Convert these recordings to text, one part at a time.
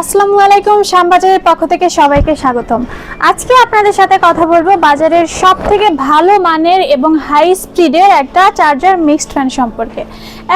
আসসালামু আলাইকুম, শ্যামবাজারের পক্ষ থেকে সবাইকে স্বাগতম। আজকে আপনাদের সাথে কথা বলব বাজারের সব থেকে ভালো মানের এবং হাই স্পিডের একটা চার্জার মিক্সড ফ্যান সম্পর্কে।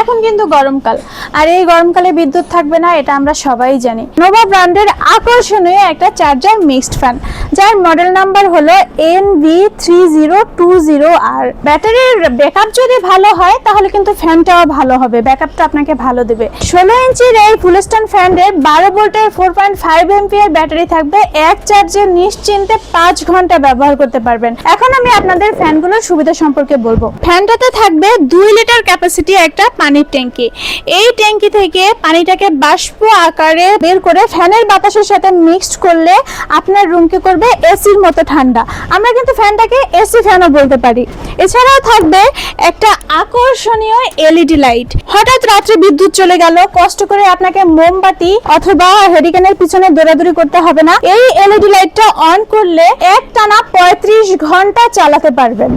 এখন কিন্তু গরমকাল, আর এই গরমকালে বিদ্যুৎ থাকবে না, এটা আমরা সবাই জানি। নোভা ব্র্যান্ডের আকর্ষণীয় একটা চার্জার মিক্সড ফ্যান যার মডেল নাম্বার হলো N V three zero two zero আর ব্যাটারির ব্যাকআপ যদি ভালো হয়, তাহলে কিন্তু ফ্যানটাও ভালো হবে ব্যাকআপটা আপনাকে ভালো দেবে। ষোলো ইঞ্চির এই ফুলস্টন ফ্যানের বারো ভোল্টের four point five ampere battery থাকবে, এক চার্জে নিশ্চিন্তে পাঁচ ঘণ্টা ব্যবহার করতে পারবেন। এখন আমি আপনাদের ফ্যানগুলোর সুবিধা সম্পর্কে বলব। ফ্যানটাতে থাকবে দুই লিটার ক্যাপাসিটি একটা পানির ট্যাঙ্কি। এই ট্যাঙ্কি থেকে পানিটাকে বাষ্প আকারে বের করে ফ্যানের বাতাসের সাথে মিক্সড করলে আপনার রুমকে করবে এসির মতো ঠান্ডা। আমরা কিন্তু ফ্যানটাকে এসি ফ্যানও বলতে পারি। এছাড়াও থাকবে একটা আকর্ষণীয় এলইডি লাইট। হঠাৎ রাত্রে বিদ্যুৎ চলে গেল, কষ্ট করে আপনাকে মোমবাতি অথবা হেরিকেনের পিছনে দৌড়াদৌড়ি করতে হবে না। এই এলইডি লাইটটা অন করলে এক টানা পঁয়ত্রিশ ঘণ্টা চালাতে পারবেন।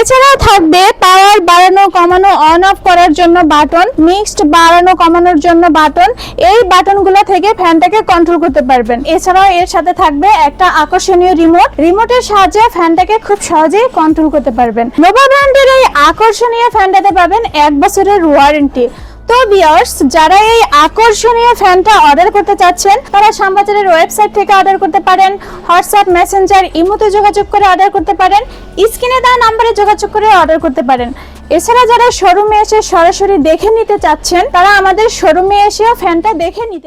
এছাড়াও থাকবে পাওয়ার বাড়ানো কমানো অন অফ করার জন্য বাটন মিক্সড বাড়ানো কমানোর জন্য বাটন এই বাটনগুলো থেকে ফ্যানটাকে কন্ট্রোল করতে পারবেন। এছাড়াও এর সাথে থাকবে একটা আকর্ষণীয় রিমোট রিমোটের সাহায্যে ফ্যানটাকে খুব সহজেই কন্ট্রোল করতে পারবেন। নোভা ব্র্যান্ডের এই আকর্ষণীয় ফ্যানটাতে পাবেন এক বছরের ওয়ারেন্টি তো বিয়ার্স যারা এই আকর্ষণীয় ফ্যানটা অর্ডার করতে চাচ্ছেন, তারা শ্যামবাজারের ওয়েবসাইট থেকে অর্ডার করতে পারেন হোয়াটসঅ্যাপ মেসেঞ্জার ইমোতে যোগাযোগ করে অর্ডার করতে পারেন, স্ক্রিনে দেওয়া নাম্বারে যোগাযোগ করে অর্ডার করতে পারেন। এছাড়া যারা শোরুমে এসে সরাসরি দেখে নিতে চাচ্ছেন, তারা আমাদের শোরুমে এসেও ফ্যানটা দেখে নিতে